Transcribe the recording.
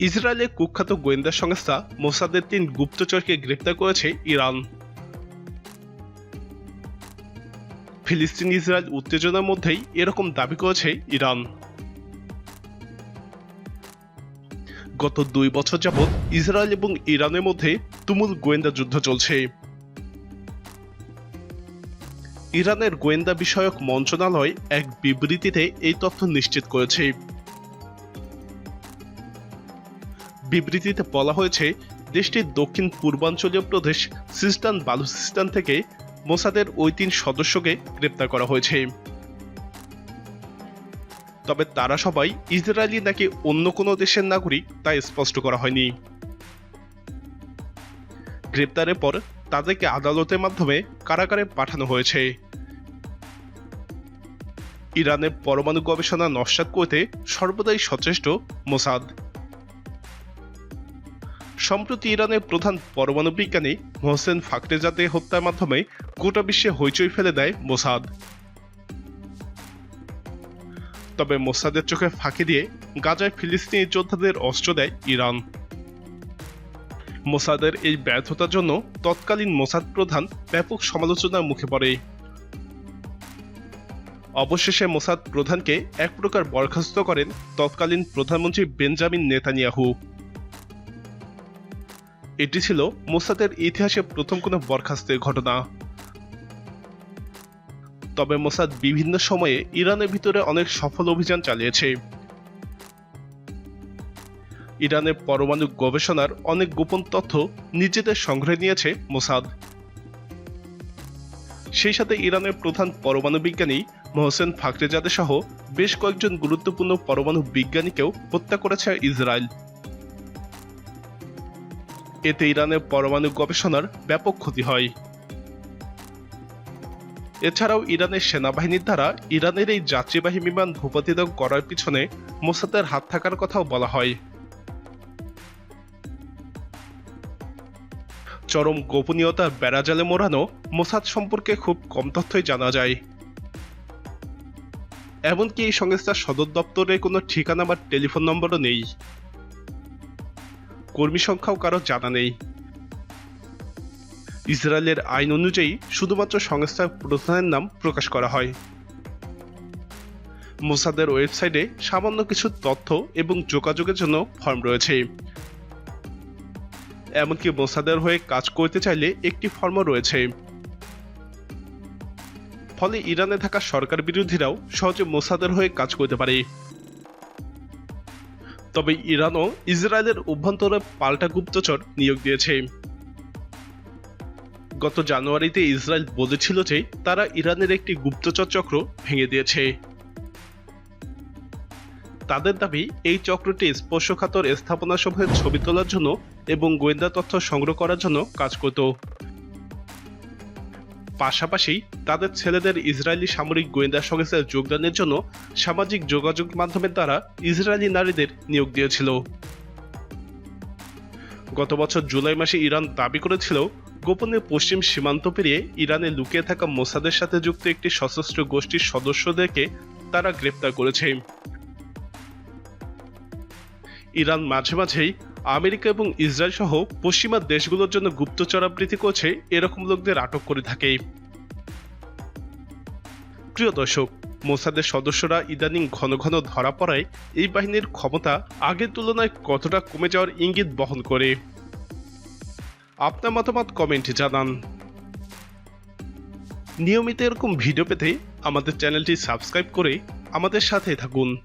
ইসরায়েলের কুখ্যাত গোয়েন্দা সংস্থা মোসাদের তিন গুপ্তচরকে গ্রেপ্তার করেছে ইরান। ফিলিস্তিন, ইসরায়েল উত্তেজনার মধ্যেই এরকম দাবি করেছে ইরান। গত দুই বছর যাবৎ ইসরায়েল এবং ইরানের মধ্যে তুমুল গোয়েন্দা যুদ্ধ চলছে। ইরানের গোয়েন্দা বিষয়ক মন্ত্রণালয় এক বিবৃতিতে এই তথ্য নিশ্চিত করেছে। বিবৃতিতে বলা হয়েছে, দেশটির দক্ষিণ পূর্বাঞ্চলীয় প্রদেশ সিস্তান বালুচিস্তান থেকে মোসাদের ওই তিন সদস্যকে গ্রেপ্তার করা হয়েছে। তবে তারা সবাই ইসরায়েলি নাকি অন্য কোনো দেশের নাগরিক তা স্পষ্ট করা হয়নি। গ্রেপ্তারের পর তাদেরকে আদালতের মাধ্যমে কারাগারে পাঠানো হয়েছে। ইরানের পরমাণু গবেষণা নস্বাত করতে সর্বদাই সচেষ্ট মোসাদ। সম্প্রতি ইরানের প্রধান পরমাণু বিজ্ঞানী মোহসেন ফাকরেজাদে হত্যার মাধ্যমে গোটা বিশ্বে হইচই ফেলে দেয় মোসাদ। তবে মোসাদের চোখে ফাঁকি দিয়ে গাজায় ফিলিস্তিনি যোদ্ধাদের অস্ত্র দেয় ইরান। মোসাদের এই ব্যর্থতার জন্য তৎকালীন মোসাদ প্রধান ব্যাপক সমালোচনার মুখে পড়ে। অবশেষে মোসাদ প্রধানকে এক প্রকার বরখাস্ত করেন তৎকালীন প্রধানমন্ত্রী বেঞ্জামিন নেতানিয়াহু। এটি ছিল মোসাদের ইতিহাসে প্রথম কোনো বরখাস্তের ঘটনা। তবে মোসাদ বিভিন্ন সময়ে ইরানের ভিতরে অনেক সফল অভিযান চালিয়েছে। ইরানের পরমাণু গবেষণার অনেক গোপন তথ্য নিজেদের সংগ্রহে নিয়েছে মোসাদ। সেই সাথে ইরানের প্রধান পরমাণু বিজ্ঞানী মোহসেন ফাকরেজাদে সহ বেশ কয়েকজন গুরুত্বপূর্ণ পরমাণু বিজ্ঞানীকেও হত্যা করেছে ইসরায়েল। এতে ইরানের পরমাণু গবেষণার ব্যাপক ক্ষতি হয়। এছাড়াও ইরানের সেনাবাহিনীর দ্বারা ইরানের এই যাত্রীবাহী বিমান ভূপাতিত করার পিছনে মোসাদের হাত থাকার কথাও বলা হয়। চরম গোপনীয়তার বেড়াজালে মোড়ানো মোসাদ সম্পর্কে খুব কম তথ্যই জানা যায়। এমনকি এই সংস্থার সদর দপ্তরে কোনো ঠিকানা বা টেলিফোন নম্বরও নেই। কর্মী সংখ্যাও কারও জানা নেই। ইসরায়েলের আইন অনুযায়ী শুধুমাত্র সংস্থার প্রধানের নাম প্রকাশ করা হয়। মোসাদের ওয়েবসাইটে সামান্য কিছু তথ্য এবং যোগাযোগের জন্য ফর্ম রয়েছে। এমনকি মোসাদের হয়ে কাজ করতে চাইলে একটি ফর্মও রয়েছে। ফলে ইরানে থাকা সরকার বিরোধীরাও সহজে মোসাদের হয়ে কাজ করতে পারে। তবে ইরানও ইসরায়েলের অভ্যন্তরে পাল্টা গুপ্তচর নিয়োগ দিয়েছে। গত জানুয়ারিতে ইসরায়েল বলেছিল যে তারা ইরানের একটি গুপ্তচর চক্র ভেঙে দিয়েছে। তাদের দাবি, এই চক্রটি স্পর্শকাতর স্থাপনাসমূহের ছবি তোলার জন্য এবং গোয়েন্দা তথ্য সংগ্রহ করার জন্য কাজ করত। পাশাপাশি তাদের ছেলেদের ইসরায়েলি সামরিক গোয়েন্দা সংস্থায় যোগদানের জন্য সামাজিক যোগাযোগ মাধ্যমের দ্বারা ইসরায়েলি নারীদের নিয়োগ দিয়েছিল। গত বছর জুলাই মাসে ইরান দাবি করেছিল, গোপনে পশ্চিম সীমান্ত পেরিয়ে ইরানে লুকিয়ে থাকা মোসাদের সাথে যুক্ত একটি সশস্ত্র গোষ্ঠীর সদস্যদেরকে তারা গ্রেপ্তার করেছে। ইরান মাঝে মাঝেই আমেরিকা এবং ইসরায়েল সহ পশ্চিমা দেশগুলোর জন্য গুপ্তচরাবৃত্তি করছে এরকম লোকদের আটক করে থাকে। প্রিয় দর্শক, মোসাদের সদস্যরা ইদানিং ঘন ঘন ধরা পড়ায় এই বাহিনীর ক্ষমতা আগের তুলনায় কতটা কমে যাওয়ার ইঙ্গিত বহন করে। আপনার মতামত কমেন্টে জানান। নিয়মিত এরকম ভিডিও পেতে আমাদের চ্যানেলটি সাবস্ক্রাইব করে আমাদের সাথে থাকুন।